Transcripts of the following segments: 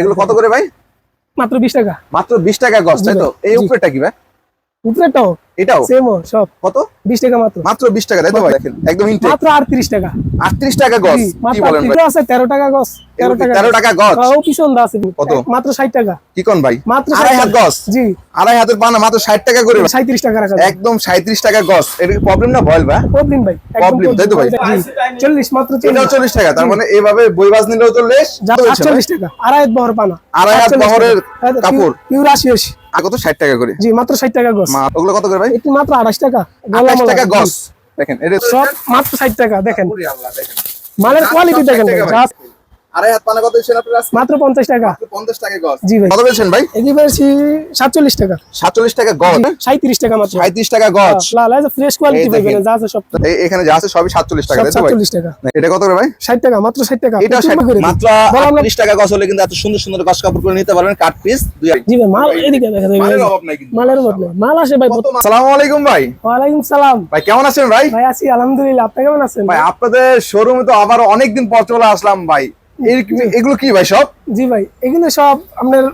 এগুলো কত করে ভাই? মাত্র বিশ টাকা। মাত্র বিশ টাকা গজ তাই তো? এই। উপরেটা কি ভাই? উপরেটাও এটাও? সেমও সব। কত? 20 টাকা মাত্র। মাত্র 20 টাকা তাই তো ভাই? একদম ইনটেক মাত্র 38 টাকা। 38 টাকা গস কি বলেন ভাই? আছে 13 টাকা গস 13 টাকা 13 টাকা গস তাও হ্যাঁ, পিছন দা আছে কত? মাত্র 60 টাকা। কি কোন ভাই? মাত্র আড়াই হাত গস জি। আড়াই হাতের পানা মাত্র 60 টাকা করে। 37 টাকা রাখা একদম 37 টাকা গস এটা কি প্রবলেম না বল ভাই? প্রবলেম ভাই প্রবলেম তাই তো ভাই? 40 মাত্র 40 টাকা তার মানে এইভাবে বইবাজ নিলেও তো লেশ 40 টাকা আড়াই হাত বহর পানা। আড়াই হাত বহরের হ্যাঁ, কাপড়। পিওর 80 আগত 60 টাকা করে। জি মাত্র 60 টাকা গস ওগুলো কত করে ভাই? এটি মাত্র 28 টাকা। 28 টাকা গস দেখেন এটা সব মাত্র 60 টাকা দেখেন। মালের কোয়ালিটি দেখেন 60 টাকা ভাই, ভাই। জাস্ট আড়াই হাত পানা কত দিচ্ছেন আপনারা মাত্র পঞ্চাশ টাকা। পঞ্চাশ টাকা গজ। জি ভাই। কত বলছেন ভাই? এগিয়ে পেয়েছি সাতচল্লিশ টাকা। সাতচল্লিশ টাকা গজ? টাকা মাত্র। সাঁত্রিশ টাকা গজ। ফ্রেশ কোয়ালিটি এই যা আছে সব। এখানে যা আছে সবই সাতচল্লিশ টাকা তাই ভাই? সাতচল্লিশ টাকা। এটা কত করে ভাই? ষাট টাকা মাত্র ষাট টাকা। এটা একটু করে মাত্র বললাম না- আটত্রিশ টাকা গজ হলে কিন্তু এত সুন্দর সুন্দর গজ কাপড় করে নিতে পারবেন কাট পিস দুই জি ভাই মাল এদিকে দেখা যাবে। মালের অভাব নাই কিন্তু। মালের মত নেই। মাল আসে ভাই আসসালামু আলাইকুম ভাই। সালাম। ভাই কেমন আছেন ভাই? ভাই আছি আলহামদুলিল্লাহ। আপনি কেমন আছেন? ভাই আপনাদের শোরুমে তো আবার অনেকদিন পর চলে আসলাম ভাই। এগুলো কি ভাই সব? জি ভাই এগুলো সব আপনার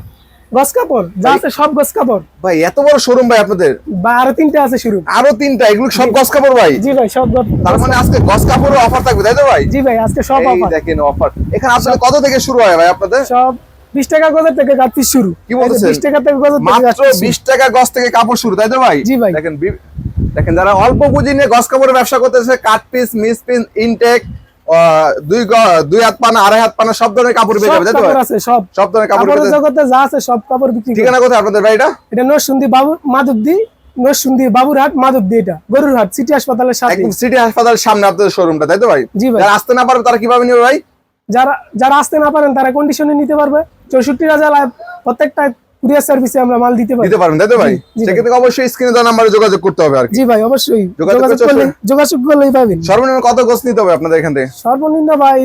গস কাপড় যা আছে সব গস কাপড়। ভাই এত বড় শোরুম ভাই আপনাদের? বা আরও তিনটে আছে শুরু আরও তিনটা? এগুলো সব গজ কাপড় ভাই? জি ভাই সব তার মানে আজকে গজ কাপড়ের অফার থাকবে তাই তো ভাই? জি ভাই আজকে সব অফার দেখেন অফার এখানে আপনাদের কত থেকে শুরু হয় ভাই আপনাদের? সব বিশ টাকা গজের থেকে শুরু। কি বলতেছেন? টাকা থেকে গজের মাত্র টাকা গজ থেকে কাপড় শুরু তাই তো ভাই? জি ভাই। দেখেন দেখেন যারা অল্প পুঁজি নিয়ে গজ কাপড়ের ব্যবসা করতেছে cut piece miss piece intact দুই দুই হাত পানা আড়াই হাত পানা সব ধরনের কাপড় পেয়ে যাবে? আছে সব। সব ধরনের কাপড় পেয়ে। জগতে যা আছে সব কাপড় বিক্রি ঠিকানা কোথায় আপনাদের ভাই এটা নরসুন্দি বাবু মাধবদি নরসুন্দি বাবুরহাট মাধবদি এটা গরুরহাট সিটি হাসপাতালের সাথে। একদম সিটি হাসপাতালের সামনে আপনাদের শোরুমটা তাই তো ভাই? জি ভাই। যারা আসতে না পারবে তারা কীভাবে নিবে ভাই? যারা যারা আসতে না পারেন তারা কন্ডিশনে নিতে পারবে। চৌষট্টি হাজার প্রত্যেকটা কুরিয়ার সার্ভিসে আমরা মাল দিতে পারি। দিতে পারবেন তাই তো ভাই। সেক্ষেত্রে অবশ্যই স্ক্রিনে দেওয়া নাম্বারে যোগাযোগ করতে হবে আর কি। জি ভাই অবশ্যই। যোগাযোগ যোগাযোগ করলে যোগাযোগ করলেই পাবেন। সর্বনিম্ন কত গোছ নিতে হবে আপনাদের এখান থেকে? সর্বনিম্ন ভাই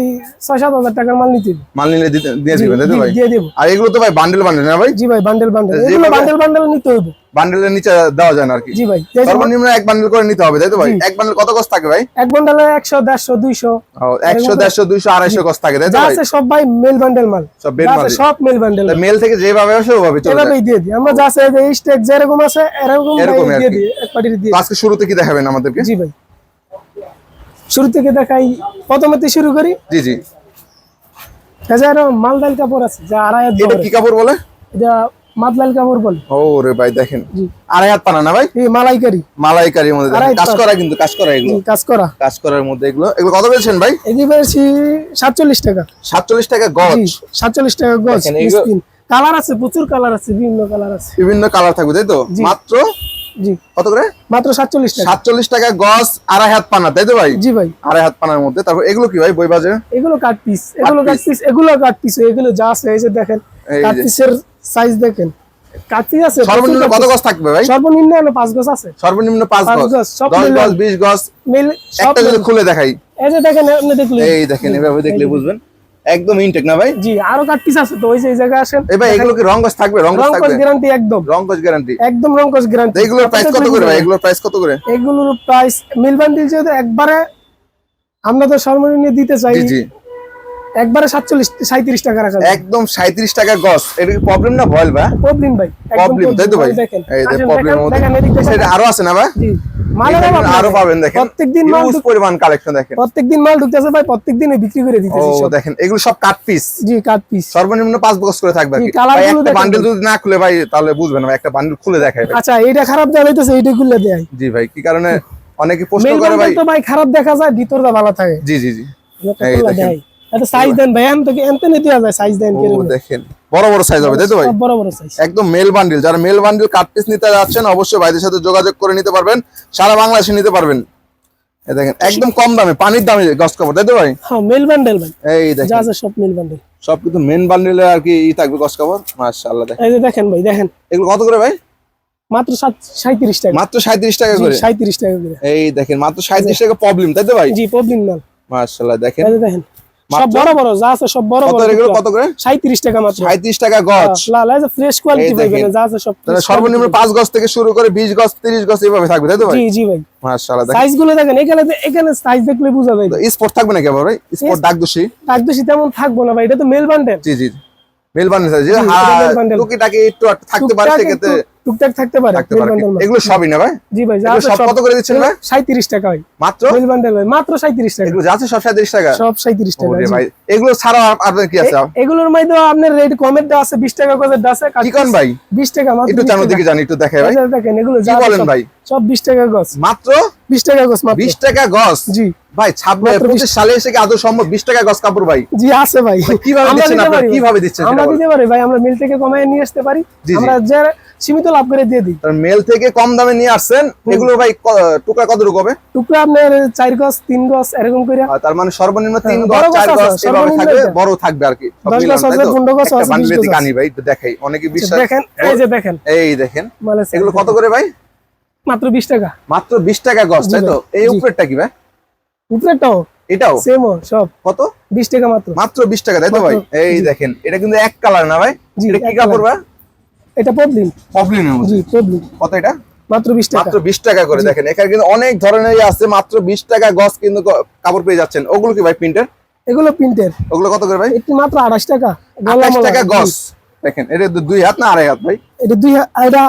ছয় সাত হাজার টাকার মাল নিতে মাল নিলে দিয়ে দিবেন তাই তো ভাই? দিয়ে দেবো। আর এগুলো তো ভাই বান্ডেল বান্ডেল না ভাই? জি ভাই বান্ডেল বান্ডেল এগুলো বান্ডেল বান্ডেল নিতে হবে। বান্ডেলের নিচে দেওয়া যায় না আর কি। জি ভাই সর্বনিম্ন এক বান্ডেল করে নিতে হবে তাই তো ভাই? এক বান্ডেল কত গজ থাকে ভাই? এক বান্ডেলে একশো দেড়শো দুইশো। একশো দেড়শো দুইশো আড়াইশো গজ থাকে তাই তো ভাই? আছে সব ভাই মেল বান্ডেল মাল। সব মেল মাল সব মেল বান্ডেল মেল। থেকে যেভাবে আসে ওভাবে চলে এভাবেই দিয়ে দিই। আমরা যা আছে এই স্টেক যেরকম আছে এরকম দিয়ে দিই এক পার্টির দিয়ে। আজকে শুরুতে কি দেখাবেন আমাদেরকে? জি ভাই। শুরু থেকে দেখাই প্রথমে শুরু করি। জি জি। মালদাল কাপড় আছে যা আড়াই এটা কি কাপড় বলে? এটা মাদলাল কাপড় বলে। ও রে ভাই দেখেন। আড়াই হাত পানা না ভাই? এই মালাইকারি। মালাইকারির মধ্যে কাজ করা কিন্তু কাজ করা এগুলো। কাজ করা। কাজ করার মধ্যে এগুলো। এগুলো কত পেয়েছেন ভাই? পেয়েছি সাতচল্লিশ টাকা। সাতচল্লিশ টাকা গজ। জি সাতচল্লিশ টাকা গজ কালার আছে প্রচুর কালার আছে বিভিন্ন কালার আছে। বিভিন্ন কালার থাকবে তাই তো? মাত্র? জি। কত করে? মাত্র সাতচল্লিশ টাকা। সাতচল্লিশ টাকা গজ আড়াই হাত পানা তাই তো ভাই? জি ভাই। আড়াই হাত পানার মধ্যে। তারপর এগুলো কি ভাই বই বাজে এগুলো কাট পিস এগুলো কাট পিস। এগুলো কাট পিস এগুলো যা আছে এই যে দেখেন কাট পিসের সাইজ দেখেন। কাট আছে সর্বনিম্ন কত গজ থাকবে ভাই? সর্বনিম্ন হলো পাঁচ গজ আছে। সর্বনিম্ন পাঁচ পাঁচ গজ। গজ, সব দশ মিলে- গজ বিশ গজ। মিল একটা যদি খুলে দেখাই। এই যে দেখেন আপনি দেখলেন এই দেখেন এভাবে দেখলে বুঝবেন। একদম ইনটেক না ভাই? জি আরও কাট পিস আছে তো ওই যে এই জায়গায় আসেন। এই ভাই এগুলো কি রং গজ থাকবে? রং গজ থাকবে? গ্যারান্টি একদম। রং গজ গ্যারান্টি একদম রংকশ গ্যারান্টি এগুলোর প্রাইস কত করে ভাই? এগুলোর প্রাইস কত করে? এগুলোর প্রাইস মিল বান্ডিল যেহেতু একবারে আমরা তো সর্বনিম্ন দিতে চাই জি জি। একবারে সাতচল্লিশ সাঁত্রিশ টাকা রাখা একদম সাঁত্রিশ টাকা গজ এটা কি প্রবলেম না ভয়েল ভাই প্রবলেম ভাই প্রবলেম তাই তো ভাই? এই যে প্রবলেম। সেটা আরও আছে না ভাই জি মালের এখানে অভাব নাই। আরও পাবেন দেখেন। প্রত্যেকদিন মাল পরিমাণ কালেকশন দেখেন। প্রত্যেকদিন মাল ঢুকতেছে ভাই প্রত্যেকদিন বিক্রি করে দিতেছি সব। দেখেন এগুলো সব কাট পিস জি কাট পিস সর্বনিম্ন বক্স করে থাকবে আর জি, ভাই, একটা বান্ডেল যদি না খুলে ভাই তাহলে বুঝবেন না একটা বান্ডেল খুলে আচ্ছা এইটা খারাপ খুললে দেয় জি ভাই কি কারণে? অনেকে প্রশ্ন করে ভাই। তো ভাই খারাপ দেখা যায় ভিতরটা ভালো থাকে। জি জি জি। এটা এই দেখেন। দেয় এটা সাইজ দেন ভাই এম থেকে এমতে নিতে যায় সাইজ দেন ও দেখেন। বড় বড় সাইজ হবে তাই তো ভাই? বড় বড় সাইজ একদম মেল বান্ডিল যারা মেল বান্ডিল কাট পিস নিতে যাচ্ছেন অবশ্যই ভাইদের সাথে যোগাযোগ করে নিতে পারবেন। সারা বাংলাদেশে নিতে পারবেন। এই দেখেন একদম কম দামে পানির দামে গস কাপড় তাই তো ভাই? হ্যাঁ মেল বান্ডেল ভাই। এই যা দেখেন সব মেল বান্ডেল সব কিন্তু মেন বান্ডিলে আর কি ই থাকবে গস কাপড় মাশাআল্লাহ দেখেন। এই যে দেখেন ভাই দেখেন। এগুলো কত করে ভাই? মাত্র সাঁত্রিশ টাকা। মাত্র সাঁত্রিশ টাকা করে? সাঁত্রিশ টাকা করে। এই দেখেন মাত্র সাঁত্রিশ টাকা প্রবলেম তাই তো ভাই? জি প্রবলেম মাশাআল্লাহ দেখেন। এই দেখেন। সব বড় বড় যা আছে সব বড় বড় এগুলো? কত করে? সাঁত্রিশ টাকা মাত্র। সাঁত্রিশ টাকা গজ। লাল এই যে ফ্রেশ কোয়ালিটি যা আছে সব সর্বনিম্ন quality পাঁচ গজ থেকে শুরু করে বিশ গজ তিরিশ গজ এইভাবে থাকবে তাই তো ভাই? জি জি ভাই। মাশাআল্লাহ সাইজগুলো দেখেন এখানে এখানে সাইজ দেখলে বোঝা যায়। স্পোর্ট থাকবে নাকি আবার ভাই? স্পোর্ট তেমন থাকব না ভাই এটা তো মেল বান্ডেল জি জি। মেল বান্ডেল যে হ্যাঁ, টুকিটাকি একটু থাকতে পারে সেক্ষেত্রে টুকটাক থাকতে পারে। এগুলো সবই না ভাই? জি ভাই যা সব কত করে দিচ্ছেন ভাই? সাঁত্রিশ টাকা ভাই। মাত্র? মেল বান্ডেল ভাই মাত্র সাঁত্রিশ টাকা। এগুলো যাচ্ছে সব সাঁত্রিশ টাকা? সব সাঁত্রিশ টাকা ওরে ভাই এগুলো ছাড়াও আর- আপনার কি আছে? এগুলোর মধ্যে আপনার রেট কমের দেওয়া আছে বিশ টাকা করে দেওয়া আছে কি কোন ভাই? বিশ টাকা মাত্র একটু 20 দিকে জানি একটু দেখে ভাই। দেখেন এগুলো যা বলেন ভাই? সব বিশ টাকা গছ। মাত্র? বিশ টাকা গছ মাত্র। বিশ টাকা গজ জি। ভাই সালে এসে কি আদৌ সম্ভব? বিশ টাকা গজ কাপড় ভাই? জি আছে ভাই। কীভাবে দিচ্ছেন আপনারা? কীভাবে দিচ্ছেন আমরা দিতে পারি ভাই আমরা মিল থেকে কমায় নিয়ে আসতে পারি। আমরা যে সীমিত লাভ করে দিয়ে দিই। মেল থেকে কম দামে নিয়ে আসছেন এগুলো ভাই টুকরা কতটুকু হবে? টুকরা আপনার চার গছ তিন গছ এরকম করে। আর তার মানে সর্বনিম্ন তিন হ্যাঁ, গজ বড় চার গজ এভাবে থাকবে বড় থাকবে আর কি। সব দশ গজ আছে, তো? পনেরো গজ আছে, বান্ডিলের দিকে আনি ভাই একটু দেখাই অনেকে বিশ্বাস দেখেন এই যে দেখেন। এই দেখেন এগুলো কত করে ভাই? মাত্র বিশ টাকা। মাত্র বিশ টাকা গজ তাই তো? এই। উপরেরটা কি ভাই? উপরেটাও এটাও? সেম সব। কত? বিশ টাকা মাত্র। মাত্র বিশ টাকা তাই তো ভাই? এই দেখেন এটা কিন্তু এক কালার না ভাই? এটা কি কাপড়। ভাই? এটা জি কত এটা? মাত্র বিশ টাকা। মাত্র বিশ টাকা করে দেখেন এখানে কিন্তু অনেক ধরনের আছে মাত্র বিশ টাকা গজ কিন্তু কাপড় পেয়ে যাচ্ছেন। ওগুলো কি ভাই প্রিন্টের? এগুলো প্রিন্টের। ওগুলো কত করে ভাই? এটি মাত্র আঠাশ টাকা। গলা আঠাশ মলা। টাকা জি। গজ। দেখেন এটা দুই হাত না আড়াই হাত ভাই? এটা দুই এটা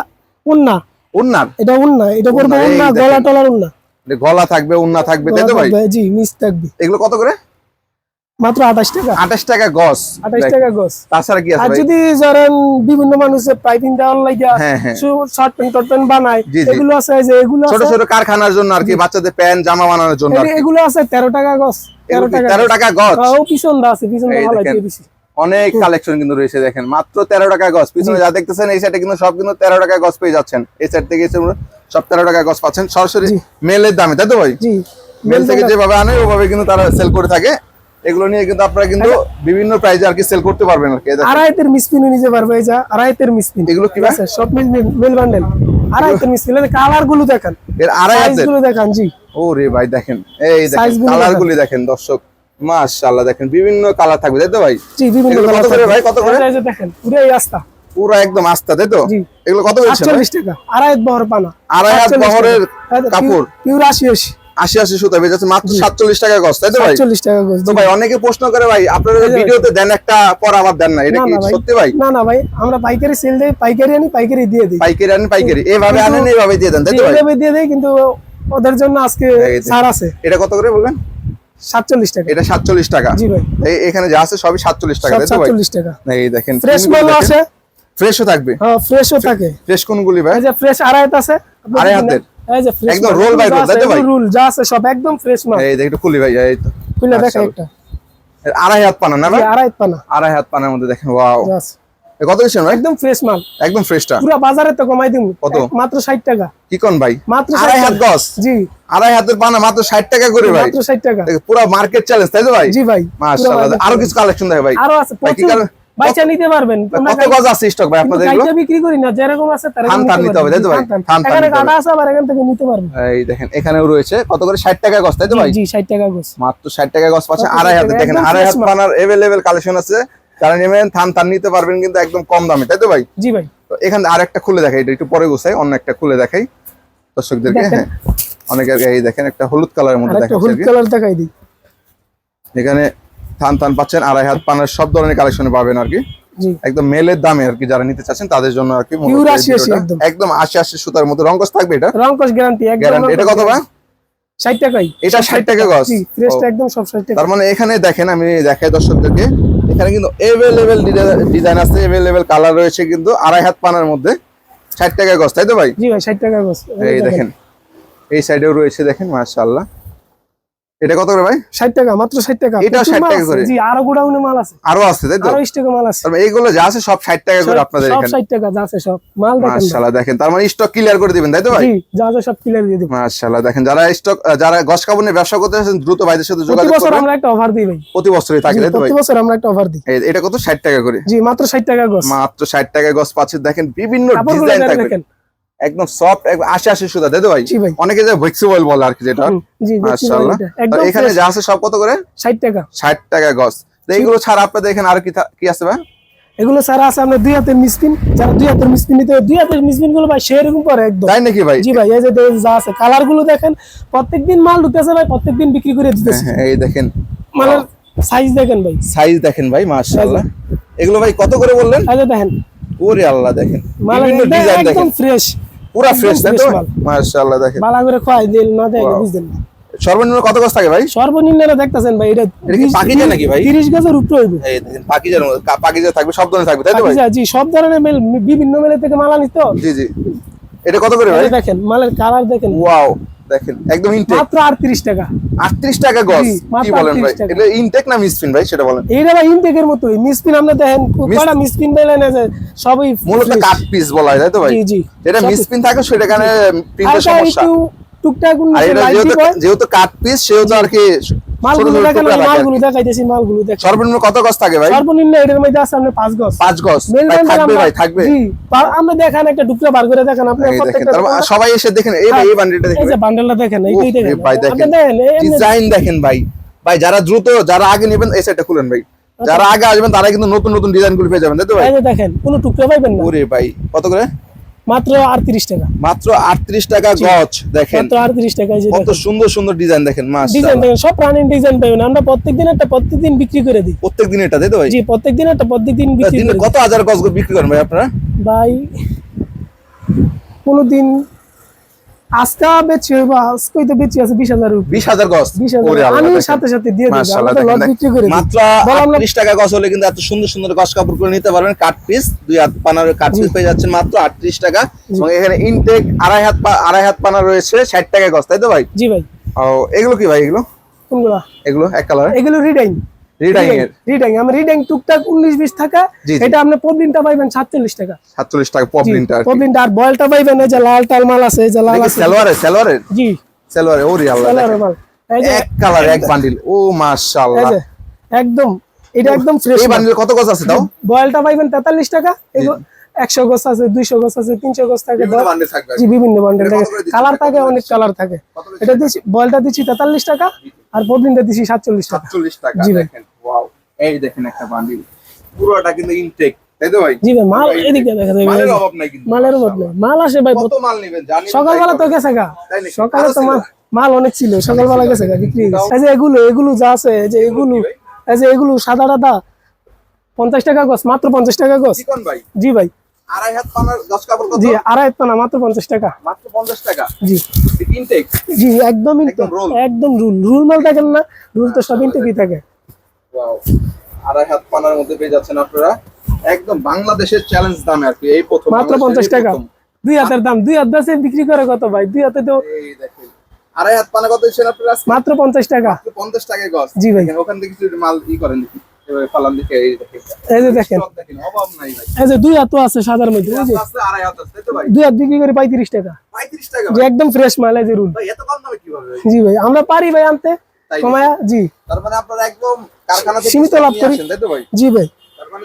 উন্না। উন্নার? এটা উন্না এটা পড়বে উন্না। গলা টলার উন্না। গলা থাকবে উন্না থাকবে তাই তো ভাই? জি মিস থাকবে। এগুলো কত করে? মাত্র আঠাশ টাকা। আঠাশ টাকা গজ আঠাশ দেখ, টাকা গছ তাছাড়া কি আছে আর যদি ধরেন বিভিন্ন মানুষের পাইপিং দেওয়ার হ্যাঁ। শর্ট প্যান্ট টট প্যান্ট বানায়। এগুলো আছে যে এগুলো ছোট ছোট কারখানার জন্য আর কি বাচ্চাদের প্যান্ট জামা বানানোর জন্য এগুলো- আছে তেরো টাকা গছ তেরো এগুলো কি টাকা তেরো গজ। টাকা গজ হ্যাঁ, ও পিছন দা আছে পিছন ভালো। দিয়ে দিছি। অনেক কালেকশন কিন্তু রয়েছে দেখেন। মাত্র তেরো টাকা গজ। পিছনে যা দেখতেছেন এই সাইডে কিন্তু সব কিন্তু তেরো টাকা গজ পেয়ে যাচ্ছেন। এই সাইড থেকে সব তেরো টাকা গজ পাচ্ছেন। সরাসরি মেলের দামে তাই তো ভাই? মেল থেকে যেভাবে আনে ওভাবে কিন্তু তারা সেল করে থাকে। এগুলো নিয়ে কিন্তু আপনারা কিন্তু বিভিন্ন প্রাইজে আর কি সেল করতে পারবেন আর কি আড়াইতের মিসপিনও নিতে পারবে এই যা আড়াইতের মিসপিন। এগুলো কি আছে সব মিল মিল বান্ডেল আড়াইতের মিসপিন কালারগুলো দেখেন। এর আড়াই গুলো দেখেন জি। ও রে ভাই দেখেন। এই দেখেন কালার। গুলি দেখেন দর্শক। মাশাআল্লাহ দেখেন বিভিন্ন কালার থাকবে তাই তো ভাই? জি বিভিন্ন কালার কত করে ভাই? কত করে? এই যে দেখেন পুরো এই আস্তা। পুরো একদম আস্তা তাই তো? এগুলো কত বলছেন ভাই? আটচল্লিশ টাকা আড়াইত বহর পানা। আড়াই হাত বহরের কাপড়। পিউর আশি আশি। আশি আশি সুতা বেজেছে মাত্র সাতচল্লিশ টাকা গজ তাই তো ভাই? আটচল্লিশ টাকা গজ তো ভাই অনেকে প্রশ্ন করে ভাই আপনারা ভিডিওতে দেন একটা পর আবার দেন না এটা কি সত্যি ভাই? না না ভাই আমরা পাইকারি সেল দেই পাইকারি আনি পাইকারি দিয়ে দিই। পাইকারি আনেন পাইকারি। আনেন এইভাবে দিয়ে দেন তাই তো ভাই? এইভাবে দিয়ে দেই কিন্তু ওদের জন্য আজকে ছাড় আছে। এটা কত করে বলবেন সাতচল্লিশ টাকা। এটা টাকা। জি ভাই। এখানে যা আছে সবই সাতচল্লিশ টাকা তাই তো ভাই? সাতচল্লিশ টাকা। এই দেখেন ফ্রেশ মাল আছে? ফ্রেশও থাকবে? হ্যাঁ ফ্রেশও থাকে। ফ্রেশ কোনগুলি ভাই? এই যে ফ্রেশ আড়াইত আছে। আড়াই হাতের? এই যে ফ্রেশ একদম তাই তো ভাই? রুল যা আছে সব একদম ফ্রেশ মাল। এই দেখ একটু খুলি ভাই এই তো। খুলে দেখা একটা। আড়াই হাত পানা না ভাই? পানা। আড়াই হাত পানার মধ্যে দেখেন ওয়াও। কত একদম ফ্রেশ মাল। একদম ফ্রেশটা পুরো বাজারে তো কমাই দিমু। কত? মাত্র ষাট টাকা। কি কোন ভাই? মাত্র আড়াই 60 হাত। জি। আড়াই হাতের পানা মাত্র ষাট টাকা করে ভাই। মাত্র ষাট টাকা। পুরো মার্কেট চ্যালেঞ্জ তাই তো ভাই? জি ভাই মাশাআল্লাহ আরও কিছু কালেকশন দেখে ভাই। আরও আছে প্রচুর। বাইচা নিতে পারবেন কত গজ আছে স্টক ভাই আপনাদের এগুলো? বিক্রি করি না যেরকম আছে তারকম থান থান নিতে হবে, তাই তো ভাই? থান থান এখানে কাটা আছে আবার এখান থেকে নিতে পারবেন। এই দেখেন এখানেও রয়েছে। কত করে? ষাট টাকা গজ তাই তো ভাই? জি ষাট টাকা গোস মাত্র ষাট টাকা গজ পাচ্ছে আড়াই 60 হাতে দেখেন আড়াই হাত পানার কালেকশন আছে। যারা নেবেন থান থান নিতে পারবেন কিন্তু একদম কম দামে তাই তো ভাই? জি ভাই। তো এখানে আর একটা খুলে দেখাই এটা একটু পরে গোছাই অন্য একটা খুলে দেখাই। দর্শকদেরকে দেখেন। হ্যাঁ অনেকে এই দেখেন একটা হলুদ কালারের মধ্যে দেখাচ্ছি হলুদ কালার দেখাই দিই। এখানে থান থান পাচ্ছেন আড়াই হাত পানার সব ধরনের কালেকশন পাবেন আর কি। একদম মেলের দামে আর কি যারা নিতে চাচ্ছেন তাদের জন্য আর কি একদম। একদম আশি আশি সুতার মধ্যে রঙ্কস থাকবে এটা? রংকশ গ্যারান্টি গ্যারান্টি এটা কত ভাই? ষাট টাকাই। এটা 60 টাকা গজ? ফ্রেশটা একদম সব ষাট টাকা। তার মানে এখানে দেখেন আমি দেখাই দর্শকদেরকে এখানে কিন্তু এভেলেবেল ডিজাইন আছে এভেলেবেল কালার রয়েছে কিন্তু আড়াই হাত পানার মধ্যে। ষাট টাকা গছ তাই তো ভাই? জি ভাই ষাট টাকা গছ এই দেখেন এই সাইডেও রয়েছে দেখেন মাশাআল্লাহ। এটা কত করে ভাই? ষাট টাকা মাত্র ষাট টাকা। এটাও প্রচুর 60 টাকা করে? জি আরও গোডাউনে মাল আছে। আরও আছে তাই তো? আরও স্টকে মাল আছে। মানে এইগুলো যা আছে সব ষাট টাকা করে আপনাদের এখানে সব এখানে। ষাট টাকা যা আছে সব। মাল দেখেন মাশাআল্লাহ দেখেন। তার মানে স্টক ক্লিয়ার করে দিবেন তাই তো ভাই? জি যা আছে সব ক্লিয়ার দিয়ে দিব মাশাআল্লাহ দেখেন যারা স্টক যারা গস কাপড় ব্যবসা করতে চাচ্ছেন দ্রুত ভাইদের সাথে যোগাযোগ করুন প্রতি বছর আমরা একটা অফার দিই ভাই। প্রতি বছরই থাকে তাই তো ভাই? প্রতি বছর আমরা একটা অফার দিই। এটা কত? ষাট টাকা করে। জি মাত্র ষাট টাকা গোস মাত্র ষাট টাকা গজ পাচ্ছেন দেখেন বিভিন্ন ডিজাইন দেখেন। একদম সফট আশি আশি সুতা তাই তো ভাই? অনেকে যে ভেক্সিবল বলে আর কি যেটা মাশাআল্লাহ। এখানে যা আছে সব কত করে? ষাট টাকা। ষাট টাকা গজ। তো এইগুলো ছাড়া আপনাদের এখানে আর কি কি আছে ভাই? এগুলো সারা আছে আপনার দুই হাতের মিসপিন যারা দুই হাতের মিসপিন নিতে দুই হাতের মিসপিনগুলো ভাই সেরকম পরে একদম। তাই নাকি ভাই? জি ভাই এই যে দেখেন যা আছে। কালারগুলো দেখেন প্রত্যেকদিন মাল ঢুকতেছে ভাই প্রত্যেকদিন বিক্রি করে দিতেছে। হ্যাঁ, এই দেখেন। মালের সাইজ দেখেন ভাই। সাইজ দেখেন ভাই মাশাআল্লাহ। এগুলো ভাই কত করে বললেন? দেখেন। ওরে আল্লাহ দেখেন। বিভিন্ন ডিজাইন দেখেন। একদম ফ্রেশ পুরা ফ্রেশ তাই তো? মাশাআল্লাহ দেখেন। করে দিল না বুঝলেন না। সর্বনিম্ন কত গজ থাকে ভাই? সর্বনিম্ন দেখতেছেন ভাই এটা এটা কি পাকিজা নাকি ভাই? তিরিশ গজের উপরে হইবে। এই দেখেন পাকিজার পাকিজা থাকবে সব ধরনের থাকবে তাই তো ভাই? জি সব ধরনের মেল বিভিন্ন মেলে থেকে মালা আনিত জি জি। এটা কত করে ভাই? দেখেন মালের কালার দেখেন। ওয়াও দেখেন একদম ইনটেক মাত্র আটত্রিশ টাকা। 38 টাকা গজ কি বলেন ভাই? এটা ইনটেক না মিসপিন ভাই সেটা বলেন। এইটা ভাই ইনটেকের মতোই। মিসপিন আমরা দেখেন কয়টা মিসপিন যে সবই মূলত। কাট পিস বলা হয় তাই তো ভাই? জি জি। যেটা মিসপিন থাকে সেটা এখানে প্রিন্টের সমস্যা। টুকটাক এটা যেহেতু কাট পিস সেহেতু আর কি মালগুলো দেখেন টুকরা আমি থাকে আর মালগুলো দেখাইতেছি মালগুলো দেখেন। সর্বনিম্ন কত গজ থাকে ভাই? সর্বনিম্ন এটার মধ্যে আছে আপনার পাঁচ গজ। পাঁচ গজ। মেল ভাই, বান্ডেল থাকবে ভাই থাকবে। জি আমরা দেখেন একটা টুকরা বার করে দেখেন আপনি প্রত্যেকটা সবাই এসে দেখেন এই ভাই এই বান্ডিলটা এই যে বান্ডেলটা দেখেন এইটাই দেখেন। ভাই দেখেন। দেখেন এই এমনি- ডিজাইন দেখেন ভাই। ভাই যারা দ্রুত যারা আগে নেবেন এই সাইডটা খুলেন ভাই। যারা আগে আসবেন তারা কিন্তু নতুন নতুন ডিজাইনগুলো পেয়ে যাবেন তাই তো ভাই দেখেন কোনো টুকরা পাইবেন না। ওরে ভাই কত করে? মাত্র আটত্রিশ টাকা। মাত্র 38 টাকা গজ দেখেন। মাত্র আটত্রিশ টাকা যে কত সুন্দর সুন্দর ডিজাইন দেখেন ডিজাইন দেখেন সব প্রাণীর ডিজাইন পাবেন আমরা প্রত্যেকদিন একটা প্রত্যেকদিন বিক্রি করে দিই। প্রত্যেকদিন এটা তাই তো ভাই? জি প্রত্যেকদিন একটা প্রত্যেকদিন বিক্রি দিনে কত হাজার গজ করে বিক্রি করেন ভাই আপনারা? ভাই কোনোদিন আজকা বেচি হইব আজকে তো বেচি আছে বিশ হাজার বিশ হাজার গজ বিশ হাজার ওরে আল্লাহ আমি সাথে সাথে দিয়ে দিই মাশাআল্লাহ আমরা তো দেখেন, লট দেখেন। বিক্রি করে মাত্র বললাম না- 38 টাকা গজ হলে কিন্তু এত সুন্দর সুন্দর কাপড় করে নিতে পারবেন। কাট পিস দুই হাত পানার কাট পিস পেয়ে যাচ্ছেন মাত্র 38 টাকা। এবং এখানে ইনটেক আড়াই হাত আড়াই হাত পানা রয়েছে 60 টাকা গজ তাই তো ভাই? জি ভাই। ও এগুলো কি ভাই এগুলো? কোনগুলা? এগুলো এক কালার এগুলো রিডাইং রিডাইং এর। রিডাইং আমি রিডাইং টুকটাক উনিশ বিশ টাকা জি, জি। এটা আপনি পবলিনটা পাইবেন সাতচল্লিশ টাকা। 47 টাকা। পবলিনটা আর বয়েলটা পাইবেন এই যে লাল টাল মাল আছে এই যে লাল আছে। সালোয়ারে সালোয়ারে জি। সালোয়ারে ওরে আল্লাহ কালারের মাল। এই যে এক কালার এক বান্ডিল ও মাশাআল্লাহ। একদম এটা একদম ফ্রেশ এই বান্ডিল কত গজ আছে দাও? বয়েলটা পাইবেন তেতাল্লিশ টাকা এগুলো একশো গোছ আছে দুইশো গোছ আছে তিনশো গোছ থাকে জি বিভিন্ন বান্ডেল থাকে। কালার থাকে অনেক কালার থাকে। এটা দিচ্ছি বয়েলটা দিচ্ছি তেতাল্লিশ টাকা আর পবলিনটা দিচ্ছি সাতচল্লিশ টাকা। 47 টাকা জি দেখেন ওয়াও এই দেখেন একটা বান্ডিল পুরোটা কিন্তু ইনটেক সকালবেলা তাই তো তো। গেছে গা। সকালে তো মাল অনেক ছিল সকালবেলা গেছে গা বিক্রি এই যে এগুলো এগুলো যা আছে যে এগুলো? এই যে এগুলো সাদা টাদা পঞ্চাশ টাকা গছ মাত্র পঞ্চাশ টাকা গছ। ভাই? জি ভাই। আড়াই হাত পানার দশ কাপড় কত? জি আড়াই না মাত্র পঞ্চাশ টাকা। মাত্র পঞ্চাশ টাকা? জি। ইনটেক জি একদম একদম একদম রুল রুল মাল থাকেন না রুল তো সব ইনটেকই থাকে। ওয়াও আড়াই হাত পানার মধ্যে পেয়ে যাচ্ছেন আপনারা। একদম বাংলাদেশের চ্যালেঞ্জ দামে আর কি এই প্রথম মাত্র টাকা। দুই হাতের দাম দুই হাত বিক্রি করে কত ভাই? দুই হাতে তো এই দেখেন আড়াই হাত পানা কত দিচ্ছেন আপনারা মাত্র পঞ্চাশ টাকা। মাত্র পঞ্চাশ টাকায় গজ জি ভাই। ওখান থেকে কিছু মাল ই করেন এই যে দেখেন। এই যে দুই হাত আছে সাদার মধ্যে দুই হাত বিক্রি করে পঁয়ত্রিশ টাকা। যে একদম ফ্রেশ মাল এই যে রুল। ভাই এত কম দামে কীভাবে ভাই? জি ভাই আমরা পারি ভাই আনতে। কমায়া জি। তার মানে সীমিত লাভ করি। জি ভাই। মানে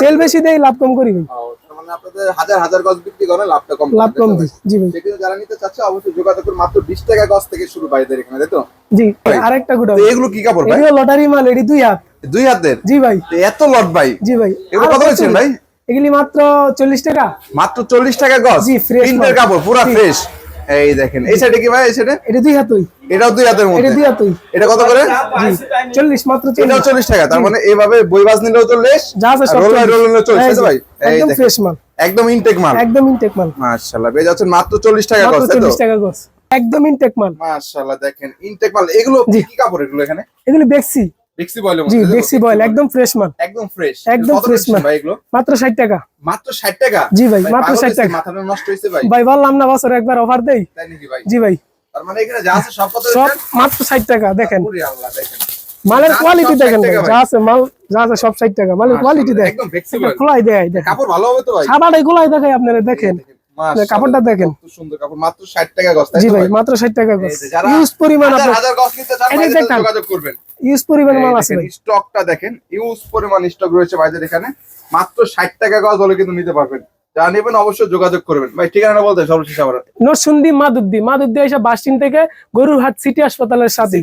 সেল বেশি দেই লাভ কম করি ভাই। মানে আপনাদের হাজার হাজার গজ বিক্রি করেন লাভটা কম লাভ কম? জি ভাই। সেক্ষেত্রে যারা নিতে চাচ্ছে অবশ্যই যোগাযোগ করুন মাত্র বিশ টাকা গজ থেকে শুরু বাইদের এখানে তাই তো? জি আরেকটা তো এগুলো কি কাপড় ভাই? এগুলো লটারি মাল এটি দুই হাত। দুই হাতের? জি ভাই। এত লট ভাই। জি ভাই। এগুলো কত বলছেন ভাই? এগুলি মাত্র চল্লিশ টাকা। মাত্র চল্লিশ টাকা গজ? জি, প্রিন্টের কাপড় পুরা ফ্রেশ এই দেখেন এই সাইডে কি ভাই এই সাইডে এটা দুই হাতই। এটাও দুই হাতের এটা মধ্যে দুই হাতই। এটা কত করে? জি চল্লিশ মাত্র এটাও চল্লিশ চল্লিশ টাকা তার মানে এইভাবে বই বাজ নিলেও চল্লিশ যা আছে সব রোল চল্লিশ। রোল নিলেও চল্লিশ এই তো যে, ভাই একদম ফ্রেশ মাল। একদম ইনটেক মাল। একদম ইনটেক মাল। মাশাআল্লাহ পেয়ে যাচ্ছেন মাত্র চল্লিশ টাকা মাত্র গজ তো? চল্লিশ টাকা গোছ একদম ইনটেক মাল। মাশাআল্লাহ দেখেন ইনটেক মাল এগুলো। কি কাপড় এগুলো এখানে? এগুলো বেক্সি। বেক্সি বয়েলের মধ্যে তাই তো? বয়েল একদম ফ্রেশ মাল। একদম ফ্রেশ একদম fresh মাল। ভাই এগুলো? মাত্র ষাট টাকা। মাত্র 60 টাকা? জি ভাই, মাত্র 60 টাকা। মাথাটা নষ্ট হয়েছে ভাই। ভাই বললাম না বছর একবার অফার দেই? তাই নাকি ভাই? জি ভাই। তার মানে এখানে যা আছে সব কত সব মাত্র ষাট টাকা দেখেন। আল্লাহ দেখেন। মালের কোয়ালিটি দেখেন ভাই যা আছে মাল যা আছে সব ষাট টাকা। মালের কোয়ালিটি মাশাআল্লাহ, দেখ। একদম flexible। খোলাই দেয় দেখেন। কাপড় ভালো হবে তো ভাই। সাদাটাই খোলাই দেখাই আপনারা দেখেন। কাপড়টা দেখেন। সুন্দর কাপড় মাত্র 60 টাকা গজ জি ভাই ভাই? মাত্র ষাট টাকা এই গোছ যে যারা ইউজ পরিমাণ হাজার হাজার গজ নিতে চান এই যে ভাইদের সাথে দেখেন। যোগাযোগ করবেন। ইউজ পরিমাণ মাল আছে ভাই। স্টকটা দেখেন ইউজ পরিমাণ স্টক রয়েছে ভাইদের এখানে। মাত্র 60 টাকা গজ হলে কিন্তু নিতে পারবেন। যারা নেবেন অবশ্যই যোগাযোগ করবেন। ভাই ঠিকানা বলতে সর্বশেষ আবার। নরসুন্দি মাদুদ্দি মাদুদ্দি এসে বাস থেকে গরুর হাট সিটি হাসপাতালের সাথে।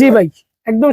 জি ভাই? একদম